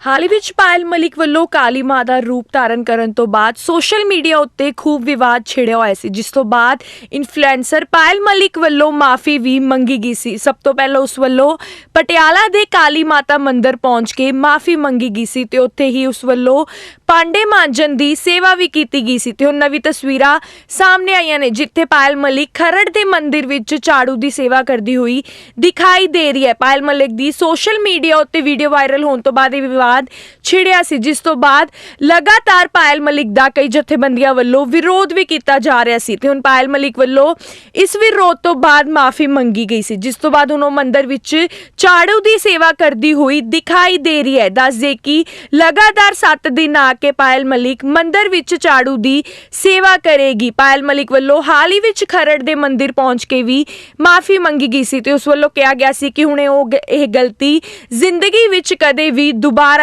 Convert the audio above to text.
ਹਾਲ ਹੀ ਵਿੱਚ ਪਾਇਲ ਮਲਿਕ ਵੱਲੋਂ ਕਾਲੀ ਮਾਂ ਦਾ ਰੂਪ ਧਾਰਨ ਕਰਨ ਤੋਂ ਬਾਅਦ ਸੋਸ਼ਲ ਮੀਡੀਆ ਉੱਤੇ ਖੂਬ ਵਿਵਾਦ ਛਿੜਿਆ ਹੋਇਆ ਸੀ, ਜਿਸ ਤੋਂ ਬਾਅਦ ਇਨਫਲੂਐਂਸਰ ਪਾਇਲ ਮਲਿਕ ਵੱਲੋਂ ਮਾਫੀ ਵੀ ਮੰਗੀ ਗਈ ਸੀ। ਸਭ ਤੋਂ ਪਹਿਲਾਂ ਉਸ ਵੱਲੋਂ ਪਟਿਆਲਾ ਦੇ ਕਾਲੀ ਮਾਤਾ ਮੰਦਿਰ ਪਹੁੰਚ ਕੇ ਮਾਫੀ ਮੰਗੀ ਗਈ ਸੀ ਤੇ ਉੱਥੇ ਹੀ ਉਸ ਵੱਲੋਂ ਪਾਂਡੇ ਮਾਂਜਨ ਦੀ ਸੇਵਾ ਵੀ ਕੀਤੀ ਗਈ ਸੀ ਤੇ ਹੁਣ ਨਵੀਂ ਤਸਵੀਰਾਂ ਸਾਹਮਣੇ ਆਈਆਂ ਨੇ, ਜਿੱਥੇ ਪਾਇਲ ਮਲਿਕ ਖਰੜ ਦੇ ਮੰਦਿਰ ਵਿੱਚ ਝਾੜੂ ਦੀ ਸੇਵਾ ਕਰਦੀ ਹੋਈ ਦਿਖਾਈ ਦੇ ਰਹੀ ਹੈ। ਪਾਇਲ ਮਲਿਕ ਦੀ ਸੋਸ਼ਲ ਮੀਡੀਆ ਉੱਤੇ ਵੀਡੀਓ ਵਾਇਰਲ ਹੋਣ ਤੋਂ ਬਾਅਦ ਇਹ ਵਿਵਾਦ ਬਾਅਦ ਛਿੜਿਆ ਸੀ, ਜਿਸ ਤੋਂ ਬਾਅਦ ਲਗਾਤਾਰ ਪਾਇਲ ਮਲਿਕ ਦਾ ਕਈ ਜਥੇਬੰਦੀਆਂ ਵੱਲੋਂ ਵਿਰੋਧ ਵੀ ਕੀਤਾ ਜਾ ਰਿਹਾ ਸੀ ਤੇ ਹੁਣ ਪਾਇਲ ਮਲਿਕ ਵੱਲੋਂ ਇਸ ਵਿਰੋਧ ਤੋਂ ਬਾਅਦ ਮਾਫੀ ਮੰਗੀ ਗਈ ਸੀ, ਜਿਸ ਤੋਂ ਬਾਅਦ ਉਹ ਮੰਦਿਰ ਵਿੱਚ ਝਾੜੂ ਦੀ ਸੇਵਾ ਕਰਦੀ ਹੋਈ ਦਿਖਾਈ ਦੇ ਰਹੀ ਹੈ। ਦੱਸ ਦੇ ਕਿ ਲਗਾਤਾਰ 7 ਦਿਨ ਆ ਕੇ ਪਾਇਲ ਮਲਿਕ ਮੰਦਿਰ ਵਿੱਚ ਝਾੜੂ ਦੀ ਸੇਵਾ ਕਰੇਗੀ। ਪਾਇਲ ਮਲਿਕ ਵੱਲੋਂ ਹਾਲ ਹੀ ਵਿੱਚ ਖਰੜ ਦੇ ਮੰਦਿਰ ਪਹੁੰਚ ਕੇ ਵੀ ਮਾਫੀ ਮੰਗੀ ਗਈ ਸੀ ਤੇ ਉਸ ਵੱਲੋਂ ਕਿਹਾ ਗਿਆ ਸੀ ਕਿ ਹੁਣੇ ਉਹ ਇਹ ਗਲਤੀ ਜ਼ਿੰਦਗੀ ਵਿੱਚ ਕਦੇ ਵੀ ਦੁਬਾਰਾ